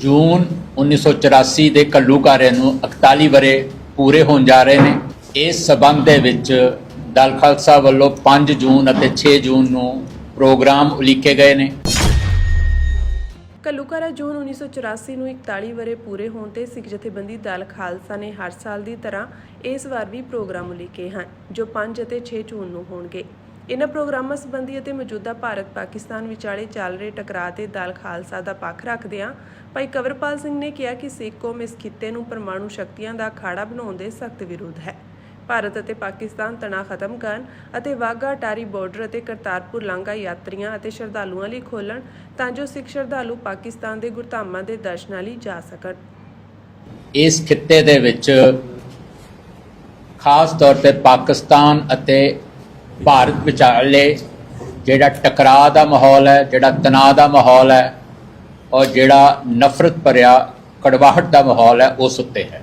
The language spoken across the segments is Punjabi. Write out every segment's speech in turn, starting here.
ਜੂਨ 1984 ਦੇ ਘੱਲੂਘਾਰੇ ਨੂੰ 41 ਵਰੇ ਪੂਰੇ ਹੋਣ ਜਾ ਰਹੇ ਨੇ। ਇਸ ਸਬੰਧ ਦੇ ਵਿੱਚ ਦਲ ਖਾਲਸਾ ਵੱਲੋਂ 5 ਜੂਨ ਅਤੇ 6 ਜੂਨ ਨੂੰ ਪ੍ਰੋਗਰਾਮ ਉਲੀਕੇ ਗਏ ਨੇ। ਕੱਲੂਕਾਰਾ ਜੂਨ 1984 ਨੂੰ 41 ਵਰੇ ਪੂਰੇ ਹੋਣ ਤੇ ਸਿੱਖ ਜਥੇਬੰਦੀ ਦਲ ਖਾਲਸਾ ਨੇ ਹਰ ਸਾਲ ਦੀ ਤਰ੍ਹਾਂ ਇਸ ਵਾਰ ਵੀ ਪ੍ਰੋਗਰਾਮ ਉਲੀਕੇ ਹਨ, ਜੋ 5 ਅਤੇ 6 ਜੂਨ ਨੂੰ ਹੋਣਗੇ। ਇਨ੍ਹਾਂ ਪ੍ਰੋਗਰਾਮਾਂ ਸੰਬੰਧੀ ਅਤੇ ਮੌਜੂਦਾ ਭਾਰਤ ਪਾਕਿਸਤਾਨ ਵਿਚਾਲੇ ਚੱਲ ਰਹੇ ਟਕਰਾਅ ਤੇ ਦਲ ਖਾਲਸਾ ਦਾ ਪੱਖ ਰੱਖਦਿਆਂ ਭਾਈ ਕਵਰਪਾਲ ਸਿੰਘ ਨੇ ਕਿਹਾ ਕਿ ਸਿੱਖ ਕੌਮ ਇਸ ਖਿੱਤੇ ਨੂੰ ਪਰਮਾਣੂ ਸ਼ਕਤੀਆਂ ਦਾ ਅਖਾੜਾ ਬਣਾਉਣ ਦੇ ਸਖਤ ਵਿਰੋਧ ਹੈ। ਭਾਰਤ ਅਤੇ ਪਾਕਿਸਤਾਨ ਤਣਾਅ ਖਤਮ ਕਰਨ ਅਤੇ ਵਾਹਗਾ, ਅਟਾਰੀ ਬਾਰਡਰ ਅਤੇ ਕਰਤਾਰਪੁਰ ਲਾਂਘਾ ਯਾਤਰੀਆਂ ਅਤੇ ਸ਼ਰਧਾਲੂਆਂ ਲਈ ਖੋਲਣ ਤਾਂ ਜੋ ਸਿੱਖ ਸ਼ਰਧਾਲੂ ਪਾਕਿਸਤਾਨ ਦੇ ਗੁਰਧਾਮਾਂ ਦੇ ਦਰਸ਼ਨਾਂ ਲਈ ਜਾ ਸਕਣ। ਇਸ ਖਿੱਤੇ ਦੇ ਵਿੱਚ ਖਾਸ ਤੌਰ ਤੇ ਪਾਕਿਸਤਾਨ ਅਤੇ ਭਾਰਤ ਵਿਚਾਲੇ ਜਿਹੜਾ ਟਕਰਾਅ ਦਾ ਮਾਹੌਲ ਹੈ, ਜਿਹੜਾ ਤਣਾਅ ਦਾ ਮਾਹੌਲ ਹੈ ਔਰ ਜਿਹੜਾ ਨਫ਼ਰਤ ਭਰਿਆ ਕੜਵਾਹਟ ਦਾ ਮਾਹੌਲ ਹੈ, ਉਸ ਉੱਤੇ ਹੈ।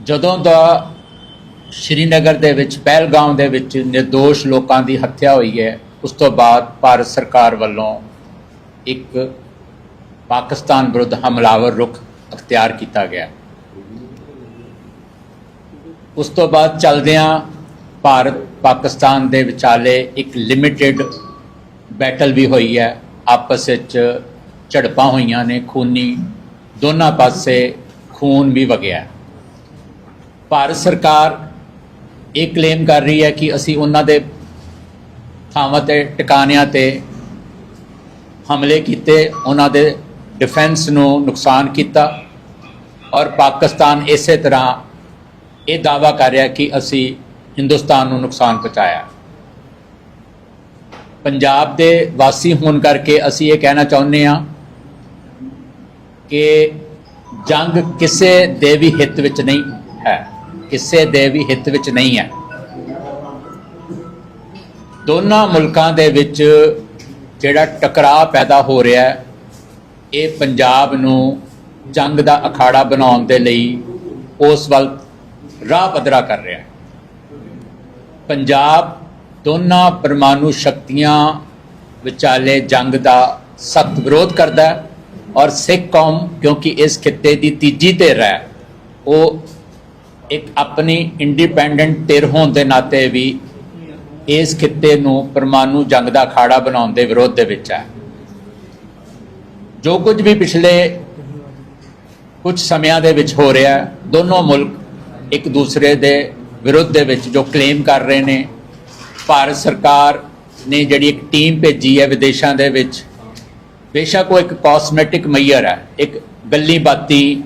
ਜਦੋਂ ਦਾ ਸ਼੍ਰੀਨਗਰ ਦੇ ਵਿੱਚ, ਪਹਿਲਗਾਮ ਦੇ ਵਿੱਚ નિર્ਦੋਸ਼ ਲੋਕਾਂ ਦੀ ਹੱਤਿਆ ਹੋਈ ਹੈ, ਉਸ ਤੋਂ ਬਾਅਦ ਭਾਰਤ ਸਰਕਾਰ ਵੱਲੋਂ ਇੱਕ ਪਾਕਿਸਤਾਨ ਵਿਰੁੱਧ ਹਮਲਾਵਰ ਰੁਖ ਅਖਤਿਆਰ ਕੀਤਾ ਗਿਆ। ਉਸ ਤੋਂ ਬਾਅਦ ਚਲਦਿਆਂ ਭਾਰਤ ਪਾਕਿਸਤਾਨ ਦੇ ਵਿਚਾਲੇ ਇੱਕ ਲਿਮਿਟਿਡ ਬੈਟਲ ਵੀ ਹੋਈ ਹੈ। ਆਪਸ ਵਿੱਚ ਝੜਪਾਂ ਹੋਈਆਂ ਨੇ, ਖੂਨੀ ਦੋਨਾਂ ਪਾਸੇ ਖੂਨ ਵੀ ਵਗਿਆ ਭਾਰਤ ਸਰਕਾਰ ਇਹ ਕਲੇਮ ਕਰ ਰਹੀ ਹੈ ਕਿ ਅਸੀਂ ਉਹਨਾਂ ਦੇ ਥਾਵਾਂ ਤੇ, ਟਿਕਾਣਿਆਂ ਤੇ ਹਮਲੇ ਕੀਤੇ, ਉਹਨਾਂ ਦੇ ਡਿਫੈਂਸ ਨੂੰ ਨੁਕਸਾਨ ਕੀਤਾ ਔਰ ਪਾਕਿਸਤਾਨ ਇਸੇ ਤਰ੍ਹਾਂ ਇਹ ਦਾਵਾ ਕਰ ਰਿਹਾ ਕਿ ਅਸੀਂ ਹਿੰਦੁਸਤਾਨ ਨੂੰ ਨੁਕਸਾਨ ਪਹੁੰਚਾਇਆ। ਪੰਜਾਬ ਦੇ ਵਾਸੀ ਹੋਣ ਕਰਕੇ ਅਸੀਂ ਇਹ ਕਹਿਣਾ ਚਾਹੁੰਦੇ ਹਾਂ ਕਿ ਜੰਗ ਕਿਸੇ ਦੇ ਵੀ ਹਿੱਤ ਵਿੱਚ ਨਹੀਂ ਹੈ। ਕਿਸੇ ਦੇ ਵੀ ਹਿੱਤ ਵਿੱਚ ਨਹੀਂ ਹੈ। ਦੋਨਾਂ ਮੁਲਕਾਂ ਦੇ ਵਿੱਚ ਜਿਹੜਾ ਟਕਰਾਅ ਪੈਦਾ ਹੋ ਰਿਹਾ ਹੈ, ਇਹ ਪੰਜਾਬ ਨੂੰ ਜੰਗ ਦਾ ਅਖਾੜਾ ਬਣਾਉਣ ਦੇ ਲਈ ਉਸ ਵੱਲ ਰਾਹ ਪੱਧਰਾ ਕਰ ਰਿਹਾ ਹੈ। ਪੰਜਾਬ ਦੋਨਾਂ ਪਰਮਾਣੂ ਸ਼ਕਤੀਆਂ ਵਿਚਾਲੇ ਜੰਗ ਦਾ ਸਖਤ ਵਿਰੋਧ ਕਰਦਾ ਹੈ ਔਰ ਸਿੱਖ ਕੌਮ, ਕਿਉਂਕਿ ਇਸ ਖਿੱਤੇ ਦੀ ਤੀਜੀ ਧਿਰ ਹੈ, ਉਹ ਇੱਕ ਆਪਣੀ ਇੰਡੀਪੈਂਡੈਂਟ ਧਿਰ ਹੋਣ ਦੇ ਨਾਤੇ ਵੀ ਇਸ ਖਿੱਤੇ ਨੂੰ ਪਰਮਾਣੂ ਜੰਗ ਦਾ ਅਖਾੜਾ ਬਣਾਉਣ ਦੇ ਵਿਰੋਧ ਦੇ ਵਿੱਚ ਹੈ। ਜੋ ਕੁਝ ਵੀ ਪਿਛਲੇ ਕੁਝ ਸਮਿਆਂ ਦੇ ਵਿੱਚ ਹੋ ਰਿਹਾ ਹੈ, ਦੋਨੋਂ ਮੁਲਕ ਇੱਕ ਦੂਸਰੇ ਦੇ ਵਿਰੁੱਧ ਦੇ ਵਿੱਚ ਜੋ ਕਲੇਮ ਕਰ ਰਹੇ ਨੇ, ਭਾਰਤ ਸਰਕਾਰ ਨੇ ਜਿਹੜੀ ਇੱਕ ਟੀਮ ਭੇਜੀ ਹੈ ਵਿਦੇਸ਼ਾਂ ਦੇ ਵਿੱਚ, ਬੇਸ਼ੱਕ ਉਹ ਇੱਕ ਕਾਸਮੈਟਿਕ ਮਈਅਰ ਹੈ, ਇੱਕ ਗੱਲੀ ਬਾਤੀ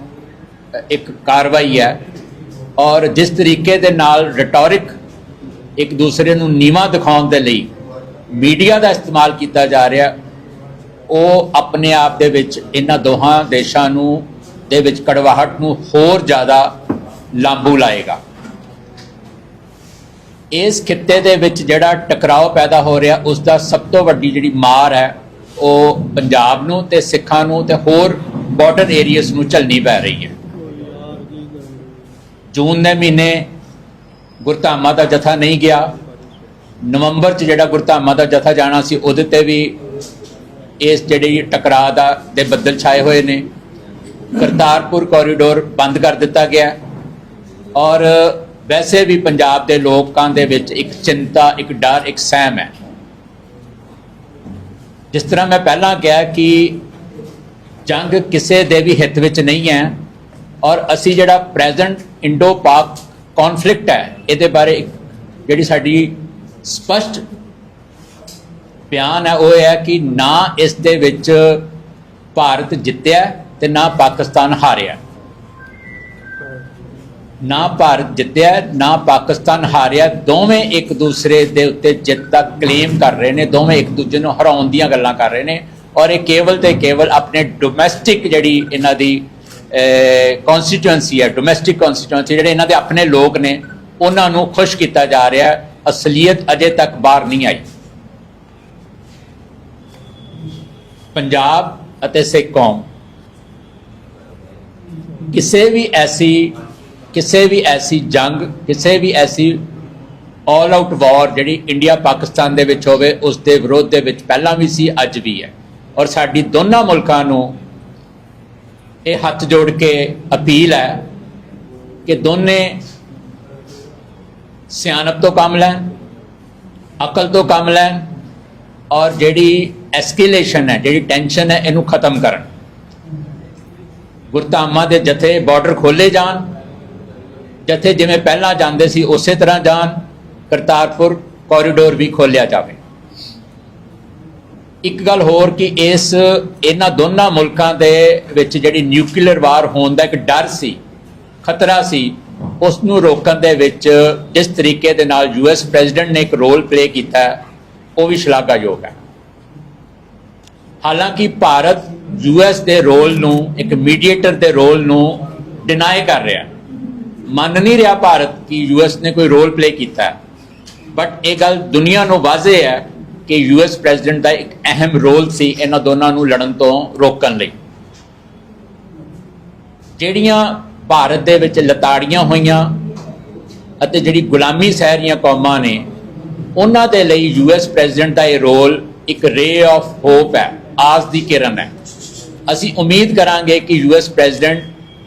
ਇੱਕ ਕਾਰਵਾਈ ਹੈ ਔਰ ਜਿਸ ਤਰੀਕੇ ਦੇ ਨਾਲ ਰਿਟੋਰਿਕ ਇੱਕ ਦੂਸਰੇ ਨੂੰ ਨੀਵਾ ਦਿਖਾਉਣ ਦੇ ਲਈ ਮੀਡੀਆ ਦਾ ਇਸਤੇਮਾਲ ਕੀਤਾ ਜਾ ਰਿਹਾ, ਉਹ ਆਪਣੇ ਆਪ ਦੇ ਵਿੱਚ ਇਹਨਾਂ ਦੋਹਾਂ ਦੇਸ਼ਾਂ ਨੂੰ, ਦੇ ਵਿੱਚ ਕੜਵਾਹਟ ਨੂੰ ਹੋਰ ਜ਼ਿਆਦਾ ਲਾਂਬੂ ਲਾਏਗਾ। ਇਸ ਖਿੱਤੇ ਦੇ ਵਿੱਚ ਜਿਹੜਾ ਟਕਰਾਓ ਪੈਦਾ ਹੋ ਰਿਹਾ ਉਸ ਦਾ ਸਭ ਤੋਂ ਵੱਡੀ ਜਿਹੜੀ ਮਾਰ ਹੈ, ਉਹ ਪੰਜਾਬ ਨੂੰ ਤੇ ਸਿੱਖਾਂ ਨੂੰ ਤੇ ਹੋਰ ਬਾਰਡਰ ਏਰੀਆਸ ਨੂੰ ਝੱਲਣੀ ਪੈ ਰਹੀ ਹੈ। ਜੂਨ ਦੇ ਮਹੀਨੇ ਗੁਰਧਾਮਾਂ ਦਾ ਜਥਾ ਨਹੀਂ ਗਿਆ। ਨਵੰਬਰ 'ਚ ਜਿਹੜਾ ਗੁਰਧਾਮਾਂ ਦਾ ਜਥਾ ਜਾਣਾ ਸੀ, ਉਹਦੇ ਤੇ ਵੀ ਇਸ ਜਿਹੜੀ ਟਕਰਾਅ ਦਾ ਦੇ ਬੱਦਲ ਛਾਏ ਹੋਏ ਨੇ। ਕਰਤਾਰਪੁਰ ਕੋਰੀਡੋਰ ਬੰਦ ਕਰ ਦਿੱਤਾ ਗਿਆ। ਔਰ ਵੈਸੇ ਵੀ ਪੰਜਾਬ ਦੇ ਲੋਕਾਂ ਦੇ ਵਿੱਚ ਇੱਕ ਚਿੰਤਾ, ਇੱਕ ਡਰ, ਇੱਕ ਸਹਿਮ ਹੈ। ਜਿਸ ਤਰ੍ਹਾਂ ਮੈਂ ਪਹਿਲਾਂ ਕਿਹਾ ਕਿ ਜੰਗ ਕਿਸੇ ਦੇ ਵੀ ਹਿੱਤ ਵਿੱਚ ਨਹੀਂ ਹੈ ਔਰ ਅਸੀਂ ਜਿਹੜਾ ਪ੍ਰੈਜ਼ੈਂਟ ਇੰਡੋ ਪਾਕ ਕਨਫਲਿਕਟ ਹੈ, ਇਹਦੇ ਬਾਰੇ ਜਿਹੜੀ ਸਾਡੀ ਸਪਸ਼ਟ ਬਿਆਨ ਹੈ, ਉਹ ਇਹ ਹੈ ਕਿ ਨਾ ਇਸ ਦੇ ਵਿੱਚ ਭਾਰਤ ਜਿੱਤਿਆ ਤੇ ਨਾ ਪਾਕਿਸਤਾਨ ਹਾਰਿਆ। ਨਾ ਭਾਰਤ ਜਿੱਤਿਆ, ਨਾ ਪਾਕਿਸਤਾਨ ਹਾਰਿਆ, ਦੋਵੇਂ ਇੱਕ ਦੂਸਰੇ ਦੇ ਉੱਤੇ ਜਿੱਤ ਦਾ ਕਲੇਮ ਕਰ ਰਹੇ ਨੇ, ਦੋਵੇਂ ਇੱਕ ਦੂਜੇ ਨੂੰ ਹਰਾਉਣ ਦੀਆਂ ਗੱਲਾਂ ਕਰ ਰਹੇ ਨੇ ਔਰ ਇਹ ਕੇਵਲ ਤੇ ਕੇਵਲ ਆਪਣੇ ਡੋਮੈਸਟਿਕ ਜਿਹੜੀ ਇਹਨਾਂ ਦੀ ਕਨਸਟੀਟੂਐਂਸੀ ਹੈ ਡੋਮੈਸਟਿਕ ਕਨਸਟੀਟੂਐਂਸੀ ਜਿਹੜੇ ਇਹਨਾਂ ਦੇ ਆਪਣੇ ਲੋਕ ਨੇ, ਉਹਨਾਂ ਨੂੰ ਖੁਸ਼ ਕੀਤਾ ਜਾ ਰਿਹਾ ਹੈ ਅਸਲੀਅਤ ਅਜੇ ਤੱਕ ਬਾਹਰ ਨਹੀਂ ਆਈ। ਪੰਜਾਬ ਅਤੇ ਸਿੱਖ ਕੌਮ। ਕਿਸੇ ਵੀ ਐਸੀ ਕਿਸੇ ਵੀ ਐਸੀ ਜੰਗ, ਕਿਸੇ ਵੀ ਐਸੀ ਆਲ ਆਊਟ ਵਾਰ ਜਿਹੜੀ ਇੰਡੀਆ ਪਾਕਿਸਤਾਨ ਦੇ ਵਿੱਚ ਹੋਵੇ, ਉਸ ਦੇ ਵਿਰੋਧ ਦੇ ਵਿੱਚ ਪਹਿਲਾਂ ਵੀ ਸੀ, ਅੱਜ ਵੀ ਹੈ। ਔਰ ਸਾਡੀ ਦੋਨਾਂ ਮੁਲਕਾਂ ਨੂੰ ਇਹ ਹੱਥ ਜੋੜ ਕੇ ਅਪੀਲ ਹੈ ਕਿ ਦੋਨੇ ਸਿਆਣਪ ਤੋਂ ਕੰਮ ਲੈਣ, ਅਕਲ ਤੋਂ ਕੰਮ ਲੈਣ ਔਰ ਜਿਹੜੀ ਐਸਕੇਲੇਸ਼ਨ ਹੈ, ਜਿਹੜੀ ਟੈਨਸ਼ਨ ਹੈ, ਇਹਨੂੰ ਖਤਮ ਕਰਨ। ਗੁਰਧਾਮਾਂ ਦੇ ਜਥੇ ਬਾਰਡਰ ਖੋਲੇ ਜਾਣ ਜਥੇ ਜਿਵੇਂ ਪਹਿਲਾਂ ਜਾਂਦੇ ਸੀ, ਉਸੇ ਤਰ੍ਹਾਂ ਜਾਣ, ਕਰਤਾਰਪੁਰ ਕੋਰੀਡੋਰ ਵੀ ਖੋਲਿਆ ਜਾਵੇ। ਇੱਕ ਗੱਲ ਹੋਰ ਕਿ ਇਸ, ਇਹਨਾਂ ਦੋਨਾਂ ਮੁਲਕਾਂ ਦੇ ਵਿੱਚ ਜਿਹੜੀ ਨਿਊਕਲੀਅਰ ਵਾਰ ਹੋਣ ਦਾ ਇੱਕ ਡਰ ਸੀ, ਖਤਰਾ ਸੀ, ਉਸ ਨੂੰ ਰੋਕਣ ਦੇ ਵਿੱਚ ਜਿਸ ਤਰੀਕੇ ਦੇ ਨਾਲ ਯੂਐਸ ਪ੍ਰੈਜ਼ੀਡੈਂਟ ਨੇ ਇੱਕ ਰੋਲ ਪਲੇ ਕੀਤਾ, ਉਹ ਵੀ ਸ਼ਲਾਘਾਯੋਗ ਹੈ। ਹਾਲਾਂਕਿ ਭਾਰਤ ਯੂਐਸ ਦੇ ਰੋਲ ਨੂੰ, ਇੱਕ ਮੀਡੀਏਟਰ ਦੇ ਰੋਲ ਨੂੰ ਡਿਨਾਈ ਕਰ ਰਿਹਾ। ਮੰਨ ਨਹੀਂ ਰਿਹਾ ਭਾਰਤ ਕਿ ਯੂਐਸ ਨੇ ਕੋਈ ਰੋਲ ਪਲੇ ਕੀਤਾ ਹੈ। ਬਟ ਇਹ ਗੱਲ ਦੁਨੀਆ ਨੂੰ ਵਾਜ਼ੇ ਹੈ ਕਿ ਯੂਐਸ ਪ੍ਰੈਜ਼ੀਡੈਂਟ ਦਾ ਇੱਕ ਅਹਿਮ ਰੋਲ ਸੀ ਇਹਨਾਂ ਦੋਨਾਂ ਨੂੰ ਲੜਨ ਤੋਂ ਰੋਕਣ ਲਈ। ਜਿਹੜੀਆਂ ਭਾਰਤ ਦੇ ਵਿੱਚ ਲਤਾੜੀਆਂ ਹੋਈਆਂ ਅਤੇ ਜਿਹੜੀ ਗੁਲਾਮੀ ਸਹਿਰੀਆਂ ਕੌਮਾਂ ਨੇ, ਉਹਨਾਂ ਦੇ ਲਈ ਯੂਐਸ ਪ੍ਰੈਜ਼ੀਡੈਂਟ ਦਾ ਇਹ ਰੋਲ ਇੱਕ ਰੇ ਆਫ ਹੋਪ ਹੈ, ਆਸ ਦੀ ਕਿਰਨ ਹੈ। ਅਸੀਂ ਉਮੀਦ ਕਰਾਂਗੇ ਕਿ ਯੂਐਸ ਪ੍ਰੈਜ਼ੀਡੈਂਟ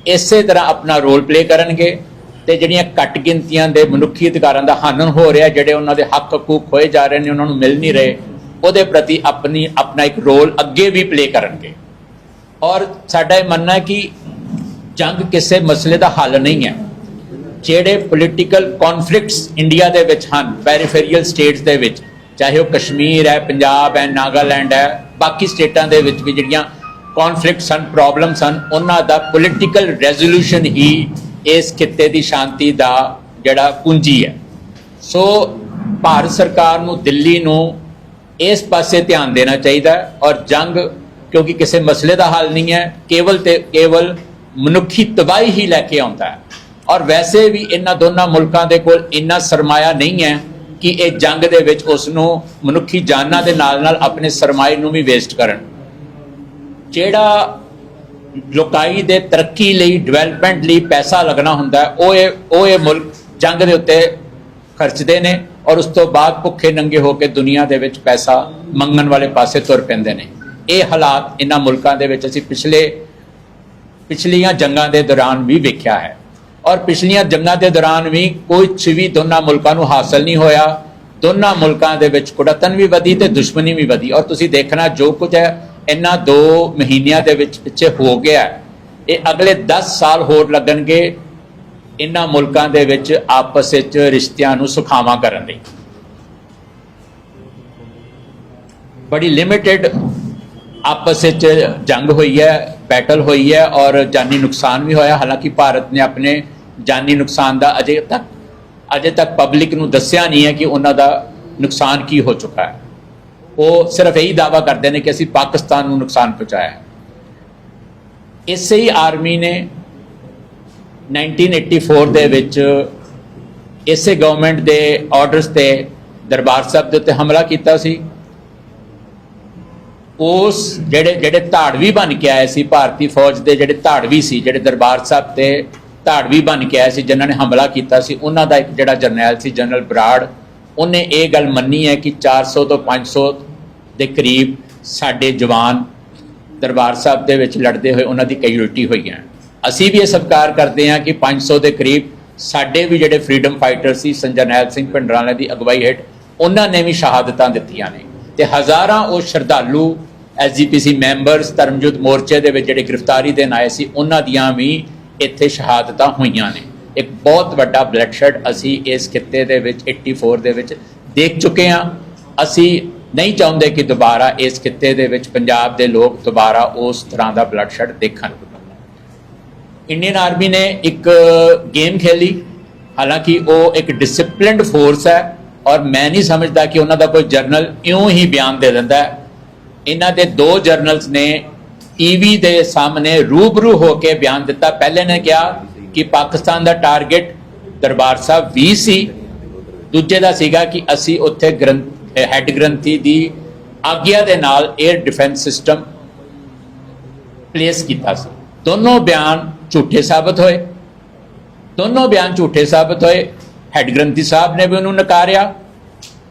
ਇਸੇ ਤਰ੍ਹਾਂ ਆਪਣਾ ਰੋਲ ਪਲੇ ਕਰਨਗੇ। ਤੇ ਜਿਹੜੀਆਂ ਘੱਟ ਗਿਣਤੀਆਂ ਦੇ ਮਨੁੱਖੀ ਅਧਿਕਾਰਾਂ ਦਾ ਹਾਨਨ ਹੋ ਰਿਹਾ, ਜਿਹੜੇ ਉਹਨਾਂ ਦੇ ਹੱਕ ਹਕੂਕ ਖੋਏ ਜਾ ਰਹੇ ਨੇ, ਉਹਨਾਂ ਨੂੰ ਮਿਲ ਨਹੀਂ ਰਹੇ, ਉਹਦੇ ਪ੍ਰਤੀ ਆਪਣੀ, ਆਪਣਾ ਇੱਕ ਰੋਲ ਅੱਗੇ ਵੀ ਪਲੇ ਕਰਨਗੇ। ਔਰ ਸਾਡਾ ਇਹ ਮੰਨਣਾ ਹੈ ਕਿ ਜੰਗ ਕਿਸੇ ਮਸਲੇ ਦਾ ਹੱਲ ਨਹੀਂ ਹੈ। ਜਿਹੜੇ ਪੋਲੀਟੀਕਲ ਕਨਫਲਿਕਟਸ ਇੰਡੀਆ ਦੇ ਵਿੱਚ ਹਨ ਪੈਰੀਫੇਰੀਅਲ ਸਟੇਟਸ ਦੇ ਵਿੱਚ, ਚਾਹੇ ਉਹ ਕਸ਼ਮੀਰ ਹੈ, ਪੰਜਾਬ ਹੈ, ਨਾਗਾਲੈਂਡ ਹੈ, ਬਾਕੀ ਸਟੇਟਾਂ ਦੇ ਵਿੱਚ ਵੀ ਜਿਹੜੀਆਂ ਕਨਫਲਿਕਟਸ ਹਨ ਪ੍ਰੋਬਲਮਸ ਹਨ, ਉਹਨਾਂ ਦਾ ਪੋਲੀਟੀਕਲ ਰੈਜ਼ੋਲੂਸ਼ਨ ਹੀ ਇਸ ਖਿੱਤੇ ਦੀ ਸ਼ਾਂਤੀ ਦਾ ਜਿਹੜਾ ਕੁੰਜੀ ਹੈ। ਸੋ ਭਾਰਤ ਸਰਕਾਰ ਨੂੰ ਦਿੱਲੀ ਨੂੰ ਇਸ ਪਾਸੇ ਧਿਆਨ ਦੇਣਾ ਚਾਹੀਦਾ ਔਰ ਜੰਗ, ਕਿਉਂਕਿ ਕਿਸੇ ਮਸਲੇ ਦਾ ਹੱਲ ਨਹੀਂ ਹੈ, ਕੇਵਲ ਤੇ ਕੇਵਲ ਮਨੁੱਖੀ ਤਬਾਹੀ ਹੀ ਲੈ ਕੇ ਆਉਂਦਾ ਹੈ। ਔਰ ਵੈਸੇ ਵੀ ਇਹਨਾਂ ਦੋਨਾਂ ਮੁਲਕਾਂ ਦੇ ਕੋਲ ਇੰਨਾ ਸਰਮਾਇਆ ਨਹੀਂ ਹੈ ਕਿ ਇਹ ਜੰਗ ਦੇ ਵਿੱਚ ਉਸ ਨੂੰ ਮਨੁੱਖੀ ਜਾਨਾਂ ਦੇ ਨਾਲ ਨਾਲ ਆਪਣੇ ਸਰਮਾਏ ਨੂੰ ਵੀ ਵੇਸਟ ਕਰਨ। ਜਿਹੜਾ ਲੋਕਾਈ ਦੇ ਤਰੱਕੀ ਲਈ ਡਿਵੈਲਪਮੈਂਟ ਲਈ ਪੈਸਾ ਲੱਗਣਾ ਹੁੰਦਾ ਉਹ ਇਹ ਉਹ ਇਹ ਮੁਲਕ ਜੰਗ ਦੇ ਉੱਤੇ ਖਰਚਦੇ ਨੇ ਔਰ ਉਸ ਤੋਂ ਬਾਅਦ ਭੁੱਖੇ ਨੰਗੇ ਹੋ ਕੇ ਦੁਨੀਆ ਦੇ ਵਿੱਚ ਪੈਸਾ ਮੰਗਣ ਵਾਲੇ ਪਾਸੇ ਤੁਰ ਪੈਂਦੇ ਨੇ। ਇਹ ਹਾਲਾਤ ਇਹਨਾਂ ਮੁਲਕਾਂ ਦੇ ਵਿੱਚ ਅਸੀਂ ਪਿਛਲੇ, ਪਿਛਲੀਆਂ ਜੰਗਾਂ ਦੇ ਦੌਰਾਨ ਵੀ ਵੇਖਿਆ ਹੈ। ਔਰ ਪਿਛਲੀਆਂ ਜੰਗਾਂ ਦੇ ਦੌਰਾਨ ਵੀ ਕੁਝ ਵੀ ਦੋਨਾਂ ਮੁਲਕਾਂ ਨੂੰ ਹਾਸਲ ਨਹੀਂ ਹੋਇਆ। ਦੋਨਾਂ ਮੁਲਕਾਂ ਦੇ ਵਿੱਚ ਕੁੜਤਨ ਵੀ ਵਧੀ ਤੇ ਦੁਸ਼ਮਣੀ ਵੀ ਵਧੀ। ਔਰ ਤੁਸੀਂ ਦੇਖਣਾ ਜੋ ਕੁਝ ਹੈ ਇਹਨਾਂ 2 ਮਹੀਨਿਆਂ ਦੇ ਵਿੱਚ ਪਿੱਛੇ ਹੋ ਗਿਆ ਇਹ ਅਗਲੇ 10 ਸਾਲ ਹੋਰ ਲੱਗਣਗੇ ਇਹਨਾਂ ਮੁਲਕਾਂ ਦੇ ਵਿੱਚ ਆਪਸ ਵਿੱਚ ਰਿਸ਼ਤਿਆਂ ਨੂੰ ਸੁਖਾਵਾਂ ਕਰਨ ਲਈ। ਬੜੀ ਲਿਮਿਟਿਡ ਆਪਸ ਵਿੱਚ ਜੰਗ ਹੋਈ ਹੈ ਬੈਟਲ ਹੋਈ ਹੈ ਔਰ ਜਾਨੀ ਨੁਕਸਾਨ ਵੀ ਹੋਇਆ। ਹਾਲਾਂਕਿ ਭਾਰਤ ਨੇ ਆਪਣੇ ਜਾਨੀ ਨੁਕਸਾਨ ਦਾ ਅਜੇ ਤੱਕ ਅਜੇ ਤੱਕ ਪਬਲਿਕ ਨੂੰ ਦੱਸਿਆ ਨਹੀਂ ਹੈ ਕਿ ਉਹਨਾਂ ਦਾ ਨੁਕਸਾਨ ਕੀ ਹੋ ਚੁੱਕਾ ਹੈ। ਉਹ ਸਿਰਫ ਇਹੀ ਦਾਵਾ ਕਰਦੇ ਨੇ ਕਿ ਅਸੀਂ ਪਾਕਿਸਤਾਨ ਨੂੰ ਨੁਕਸਾਨ ਪਹੁੰਚਾਇਆ ਹੈ। ਇਸੇ ਹੀ ਆਰਮੀ ਨੇ 1984 ਦੇ ਵਿੱਚ ਇਸੇ ਗਵਰਨਮੈਂਟ ਦੇ ਆਰਡਰਸ ਤੇ ਦਰਬਾਰ ਸਾਹਿਬ ਦੇ ਉੱਤੇ ਹਮਲਾ ਕੀਤਾ ਸੀ। ਉਸ ਜਿਹੜੇ ਜਿਹੜੇ ਧਾੜਵੀ ਬਣ ਕੇ ਆਏ ਸੀ, ਭਾਰਤੀ ਫੌਜ ਦੇ ਜਿਹੜੇ ਧਾੜਵੀ ਸੀ, ਜਿਹੜੇ ਦਰਬਾਰ ਸਾਹਿਬ ਤੇ ਧਾੜਵੀ ਬਣ ਕੇ ਆਏ ਸੀ, ਜਿਨ੍ਹਾਂ ਨੇ ਹਮਲਾ ਕੀਤਾ ਸੀ, ਉਹਨਾਂ ਦਾ ਇੱਕ ਜਿਹੜਾ ਜਰਨੈਲ ਸੀ, ਜਨਰਲ ਬਰਾੜ, ਉਹਨੇ ਇਹ ਗੱਲ ਮੰਨੀ ਹੈ ਕਿ 400 ਤੋਂ 500 ਦੇ ਕਰੀਬ ਸਾਡੇ ਜਵਾਨ ਦਰਬਾਰ ਸਾਹਿਬ ਦੇ ਵਿੱਚ ਲੜਦੇ ਹੋਏ ਉਹਨਾਂ ਦੀ ਕੈਜੂਲਟੀ ਹੋਈ ਹੈ। ਅਸੀਂ ਵੀ ਇਹ ਸਤਿਕਾਰ ਕਰਦੇ ਹਾਂ ਕਿ 500 ਦੇ ਕਰੀਬ ਸਾਡੇ ਵੀ ਜਿਹੜੇ ਫਰੀडम ਫਾਈਟਰ ਸੀ ਸੰਜਰਨੈਲ ਸਿੰਘ ਭਿੰਡਰਾਂਲੇ ਦੀ ਅਗਵਾਈ ਹੇਠ, ਉਹਨਾਂ ਨੇ ਵੀ ਸ਼ਹਾਦਤਾਂ ਦਿੱਤੀਆਂ ਨੇ ਤੇ ਹਜ਼ਾਰਾਂ ਉਹ ਸ਼ਰਧਾਲੂ ਐਸਜੀਪੀਸੀ ਮੈਂਬਰਸ ਧਰਮਯੁੱਧ ਮੋਰਚੇ ਦੇ ਵਿੱਚ ਜਿਹੜੇ ਗ੍ਰਿਫਤਾਰੀ ਦੇਣ ਆਏ ਸੀ, ਉਹਨਾਂ ਦੀਆਂ ਵੀ ਇੱਥੇ ਸ਼ਹਾਦਤਾਂ ਹੋਈਆਂ ਨੇ। ਇੱਕ ਬਹੁਤ ਵੱਡਾ ਬਲੱਡਸ਼ੈਡ ਅਸੀਂ ਇਸ ਖਿੱਤੇ ਦੇ ਵਿੱਚ 84 ਦੇ ਵਿੱਚ ਦੇਖ ਚੁੱਕੇ ਹਾਂ। ਅਸੀਂ ਨਹੀਂ ਚਾਹੁੰਦੇ ਕਿ ਦੁਬਾਰਾ ਇਸ ਕਿੱਤੇ ਦੇ ਵਿੱਚ ਪੰਜਾਬ ਦੇ ਲੋਕ ਦੁਬਾਰਾ ਉਸ ਤਰ੍ਹਾਂ ਦਾ ਬਲੱਡਸ਼ੈਡ ਦੇਖਣ। ਇੰਡੀਅਨ ਆਰਮੀ ਨੇ ਇੱਕ ਗੇਮ ਖੇਲੀ। ਹਾਲਾਂਕਿ ਉਹ ਇੱਕ ਡਿਸਪਲਿਨਡ ਫੋਰਸ ਹੈ ਔਰ ਮੈਂ ਨਹੀਂ ਸਮਝਦਾ ਕਿ ਉਹਨਾਂ ਦਾ ਕੋਈ ਜਰਨਲ ਇਉਂ ਹੀ ਬਿਆਨ ਦੇ ਦਿੰਦਾ ਹੈ। ਇਹਨਾਂ ਦੇ ਦੋ ਜਰਨਲਸ ਨੇ ਈਵੀ ਦੇ ਸਾਹਮਣੇ ਰੂਬਰੂ ਹੋ ਕੇ ਬਿਆਨ ਦਿੱਤਾ। ਪਹਿਲੇ ਨੇ ਕਿਹਾ ਕਿ ਪਾਕਿਸਤਾਨ ਦਾ ਟਾਰਗੇਟ ਦਰਬਾਰ ਸਾਹਿਬ ਵੀ ਸੀ। ਦੂਜੇ ਦਾ ਸੀਗਾ ਕਿ ਅਸੀਂ ਉੱਥੇ ਗ੍ਰੰਥ ਹੈੱਡ ਗ੍ਰੰਥੀ ਦੀ ਆਗਿਆ ਦੇ ਨਾਲ 에ਅਰ ਡਿਫੈਂਸ ਸਿਸਟਮ ਪਲੇਸ ਕੀਤਾ ਸੀ। ਦੋਨੋਂ ਬਿਆਨ ਝੂਠੇ ਸਾਬਤ ਹੋਏ। ਦੋਨੋਂ ਬਿਆਨ ਝੂਠੇ ਸਾਬਤ ਹੋਏ। ਹੈੱਡ ਗ੍ਰੰਥੀ ਸਾਹਿਬ ਨੇ ਵੀ ਉਹਨੂੰ ਨਕਾਰਿਆ।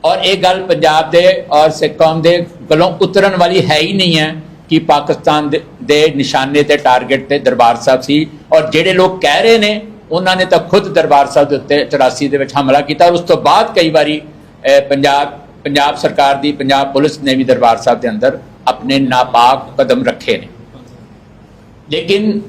ਔਰ ਇਹ ਗੱਲ ਪੰਜਾਬ ਦੇ ਔਰ ਸਿੱਖ ਕੌਮ ਦੇ ਕੋਲੋਂ ਉਤਰਨ ਵਾਲੀ ਹੈ ਹੀ ਨਹੀਂ ਹੈ ਕਿ ਪਾਕਿਸਤਾਨ ਦੇ- ਦੇ ਨਿਸ਼ਾਨੇ ਤੇ ਟਾਰਗੇਟ ਤੇ ਦਰਬਾਰ ਸਾਹਿਬ ਸੀ। ਔਰ ਜਿਹੜੇ ਲੋਕ ਕਹਿ ਰਹੇ ਨੇ, ਉਹਨਾਂ ਨੇ ਤਾਂ ਖੁਦ ਦਰਬਾਰ ਸਾਹਿਬ ਦੇ ਉੱਤੇ 84 ਦੇ ਵਿੱਚ ਹਮਲਾ ਕੀਤਾ। ਔਰ ਉਸ ਤੋਂ ਬਾਅਦ ਕਈ ਵਾਰੀ ਪੰਜਾਬ ਪੰਜਾਬ ਸਰਕਾਰ ਦੀ, ਪੰਜਾਬ ਪੁਲਿਸ ਨੇ ਵੀ ਦਰਬਾਰ ਸਾਹਿਬ ਦੇ ਅੰਦਰ ਆਪਣੇ ਨਾਪਾਕ ਕਦਮ ਰੱਖੇ ਨੇ। ਲੇਕਿਨ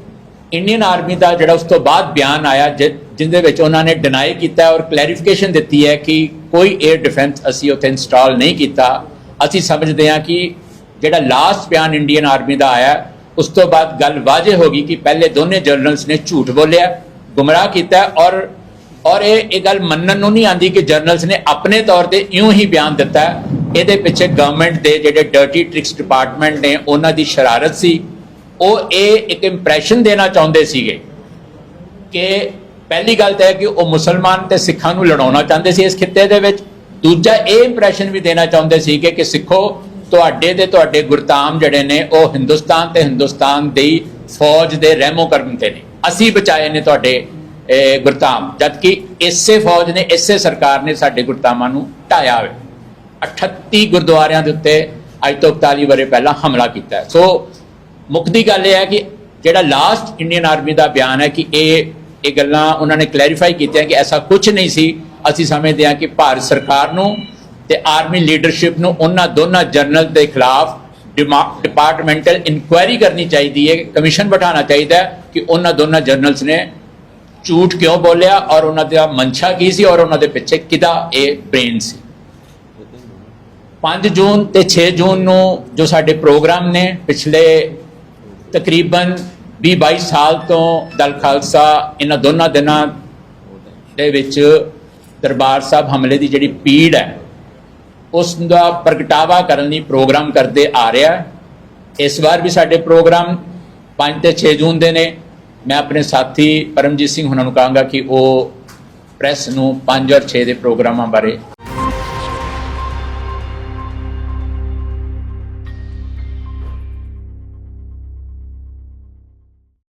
ਇੰਡੀਅਨ ਆਰਮੀ ਦਾ ਜਿਹੜਾ ਉਸ ਤੋਂ ਬਾਅਦ ਬਿਆਨ ਆਇਆ, ਜਿ- ਜਿਹਦੇ ਵਿੱਚ ਉਹਨਾਂ ਨੇ ਡਿਨਾਈ ਕੀਤਾ ਔਰ ਕਲੈਰੀਫਿਕੇਸ਼ਨ ਦਿੱਤੀ ਹੈ ਕਿ ਕੋਈ 에ਅਰ ਡਿਫੈਂਸ ਅਸੀਂ ਉੱਥੇ ਇੰਸਟਾਲ ਨਹੀਂ ਕੀਤਾ। ਅਸੀਂ ਸਮਝਦੇ ਹਾਂ ਕਿ ਜਿਹੜਾ ਲਾਸਟ ਬਿਆਨ ਇੰਡੀਅਨ ਆਰਮੀ ਦਾ ਆਇਆ, ਉਸ ਤੋਂ ਬਾਅਦ ਗੱਲ ਵਾਜੇ ਹੋ ਗਈ ਕਿ ਪਹਿਲੇ ਦੋਨੇ ਜਨਰਲਸ ਨੇ ਝੂਠ ਬੋਲਿਆ, ਗੁੰਮਰਾਹ ਕੀਤਾ ਔਰ ਔਰ ਇਹ ਇਹ ਗੱਲ ਮੰਨਣ ਨੂੰ ਨਹੀਂ ਆਂਦੀ ਕਿ ਜਰਨਲਸ ਨੇ ਆਪਣੇ ਤੌਰ ਤੇ ਇਉਂ ਹੀ ਬਿਆਨ ਦਿੱਤਾ ਇਹਦੇ ਪਿੱਛੇ ਗਵਰਨਮੈਂਟ ਦੇ ਜਿਹੜੇ ਡਰਟੀ ਟ੍ਰਿਕਸ ਡਿਪਾਰਟਮੈਂਟ ਨੇ, ਉਹਨਾਂ ਦੀ ਸ਼ਰਾਰਤ ਸੀ। ਉਹ ਇਹ ਇੱਕ ਇੰਪ੍ਰੈਸ਼ਨ ਦੇਣਾ ਚਾਹੁੰਦੇ ਸੀਗੇ ਕਿ ਪਹਿਲੀ ਗੱਲ ਤਾਂ ਹੈ ਕਿ ਉਹ ਮੁਸਲਮਾਨ ਤੇ ਸਿੱਖਾਂ ਨੂੰ ਲੜਾਉਣਾ ਚਾਹੁੰਦੇ ਸੀ ਇਸ ਖਿੱਤੇ ਦੇ ਵਿੱਚ। ਦੂਜਾ ਇਹ ਇੰਪ੍ਰੈਸ਼ਨ ਵੀ ਦੇਣਾ ਚਾਹੁੰਦੇ ਸੀਗੇ ਕਿ ਸਿੱਖੋ, ਤੁਹਾਡੇ ਤੇ ਤੁਹਾਡੇ ਗੁਰਤਾਮ ਜਿਹੜੇ ਨੇ, ਉਹ ਹਿੰਦੁਸਤਾਨ ਤੇ ਹਿੰਦੁਸਤਾਨ ਦੀ ਫੌਜ ਦੇ ਰਹਿਮੋ ਕਰਮ ਤੇ ਨੇ। ਅਸੀਂ ਬਚਾਏ ਨੇ ਤੁਹਾਡੇ ਇਹ, ਗੁਰਤਾਮ ਜਦਕਿ ਇਸੇ ਫੌਜ ਨੇ ਇਸੇ ਸਰਕਾਰ ਨੇ ਸਾਡੇ ਗੁਰਤਾਮਾਂ ਨੂੰ ਢਾਇਆ ਹੋਵੇ। 38 ਗੁਰਦੁਆਰਿਆਂ ਦੇ ਉੱਤੇ ਅੱਜ ਤੋਂ 41 ਵਰੇ ਪਹਿਲਾਂ ਹਮਲਾ ਕੀਤਾ ਸੋ ਮੁੱਖ ਦੀ ਗੱਲ ਇਹ ਹੈ ਕਿ ਜਿਹੜਾ ਲਾਸਟ ਇੰਡੀਅਨ ਆਰਮੀ ਦਾ ਬਿਆਨ ਹੈ ਕਿ ਇਹ ਇਹ ਗੱਲਾਂ ਉਹਨਾਂ ਨੇ ਕਲੈਰੀਫਾਈ ਕੀਤੀਆਂ ਕਿ ਐਸਾ ਕੁਝ ਨਹੀਂ ਸੀ। ਅਸੀਂ ਸਮਝਦੇ ਹਾਂ ਕਿ ਭਾਰਤ ਸਰਕਾਰ ਨੂੰ ਤੇ ਆਰਮੀ ਲੀਡਰਸ਼ਿਪ ਨੂੰ ਉਹਨਾਂ ਦੋਨਾਂ ਜਰਨਲ ਦੇ ਖਿਲਾਫ ਡਿਪਾਰਟਮੈਂਟਲ ਇਨਕੁਆਇਰੀ ਕਰਨੀ ਚਾਹੀਦੀ ਹੈ ਕਮਿਸ਼ਨ ਬਿਠਾਉਣਾ ਚਾਹੀਦਾ ਕਿ ਉਹਨਾਂ ਦੋਨਾਂ ਜਨਰਲਸ ਨੇ ਝੂਠ ਕਿਉਂ ਬੋਲਿਆ ਔਰ ਉਹਨਾਂ ਦਾ ਮਨਸ਼ਾ ਕੀ ਸੀ ਔਰ ਉਹਨਾਂ ਦੇ ਪਿੱਛੇ ਕਿਹਦਾ ਇਹ ਬ੍ਰੇਨ ਸੀ? 5 ਜੂਨ ਤੇ 6 ਜੂਨ ਨੂੰ ਜੋ ਸਾਡੇ ਪ੍ਰੋਗਰਾਮ ਨੇ ਪਿਛਲੇ ਤਕਰੀਬਨ 20 22 ਸਾਲ ਤੋਂ ਦਲ ਖਾਲਸਾ ਇਹਨਾਂ ਦੋਨਾਂ ਦਿਨਾਂ ਦੇ ਵਿੱਚ ਦਰਬਾਰ ਸਾਹਿਬ ਹਮਲੇ ਦੀ ਜਿਹੜੀ ਪੀੜ ਹੈ, ਉਸ ਦਾ ਪ੍ਰਗਟਾਵਾ ਕਰਨ ਲਈ ਪ੍ਰੋਗਰਾਮ ਕਰਦੇ ਆ ਰਿਹਾ ਇਸ ਵਾਰ ਵੀ ਸਾਡੇ ਪ੍ਰੋਗਰਾਮ 5 ਤੇ 6 ਜੂਨ ਦੇ ਨੇ। ਮੈਂ ਆਪਣੇ ਸਾਥੀ ਪਰਮਜੀਤ ਸਿੰਘ ਹੁਣਾਂ ਨੂੰ ਕਹਾਂਗਾ ਕਿ ਉਹ ਪ੍ਰੈਸ ਨੂੰ 5 ਔਰ 6 ਦੇ ਪ੍ਰੋਗਰਾਮਾਂ ਬਾਰੇ